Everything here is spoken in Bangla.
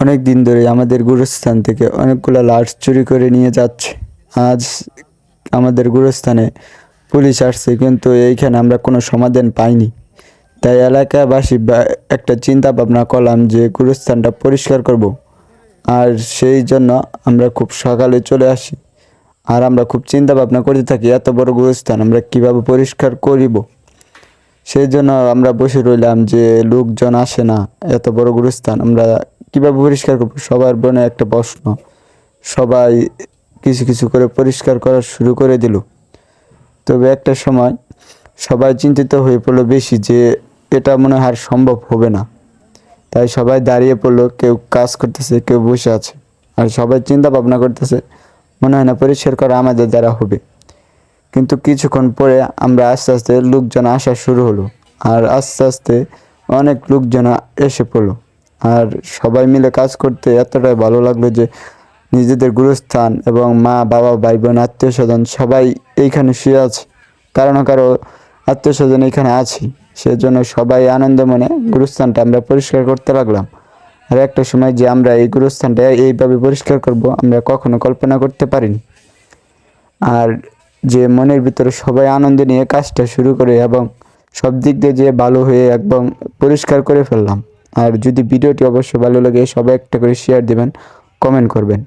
অনেক দিন ধরে আমাদের গুরুস্থান থেকে অনেকগুলো লাশ চুরি করে নিয়ে যাচ্ছে। আজ আমাদের গুরুস্থানে পুলিশ আসছে, কিন্তু এইখানে আমরা কোনো সমাধান পাইনি। তাই এলাকাবাসী একটা চিন্তা ভাবনা করলাম যে গুরুস্থানটা পরিষ্কার করব। আর সেই জন্য আমরা খুব সকালে চলে আসি। আর আমরা খুব চিন্তা ভাবনা করতে থাকি, এত বড় গুরুস্থান আমরা কীভাবে পরিষ্কার করিব? সেই জন্য আমরা বসে রইলাম যে লোকজন আসে না, এত বড় গুরুস্থান আমরা কীভাবে পরিষ্কার করব? সবার বনে একটা প্রশ্ন। সবাই কিছু কিছু করে পরিষ্কার করা শুরু করে দিল। তবে একটা সময় সবাই চিন্তিত হয়ে পড়ল বেশি যে এটা মনে হয় সম্ভব হবে না। তাই সবাই দাঁড়িয়ে পড়ল, কেউ কাজ করতেছে, কেউ বসে আছে। আর সবাই চিন্তা ভাবনা করতেছে, মনে হয় না পরিষ্কার করা আমাদের দ্বারা হবে। কিন্তু কিছুক্ষণ পরে আমরা আস্তে আস্তে লোকজন আসা শুরু হলো। আর আস্তে আস্তে অনেক লোকজন এসে পড়ল। আর সবাই মিলে কাজ করতে এতটাই ভালো লাগল যে নিজেদের গুরুস্থান এবং মা, বাবা ভাই বোন আত্মীয় স্বজন সবাই এইখানে শুয়ে আছে। কারও না কারও আত্মীয় স্বজন এখানে আছি। সেজন্য সবাই আনন্দ মনে গুরুস্থানটা আমরা পরিষ্কার করতে লাগলাম। আর একটা সময় যে আমরা এই গুরুস্থানটা এইভাবে পরিষ্কার করব, আমরা কখনো কল্পনা করতে পারিনি। আর যে মনের ভিতরে সবাই আনন্দ নিয়ে কাজটা শুরু করে এবং সব দিক দিয়ে যে ভালো হয়ে একদম পরিষ্কার করে ফেললাম। আর যদি ভিডিওটি অবশ্যই ভালো লাগে সবাই একটা করে শেয়ার দিবেন কমেন্ট করবেন।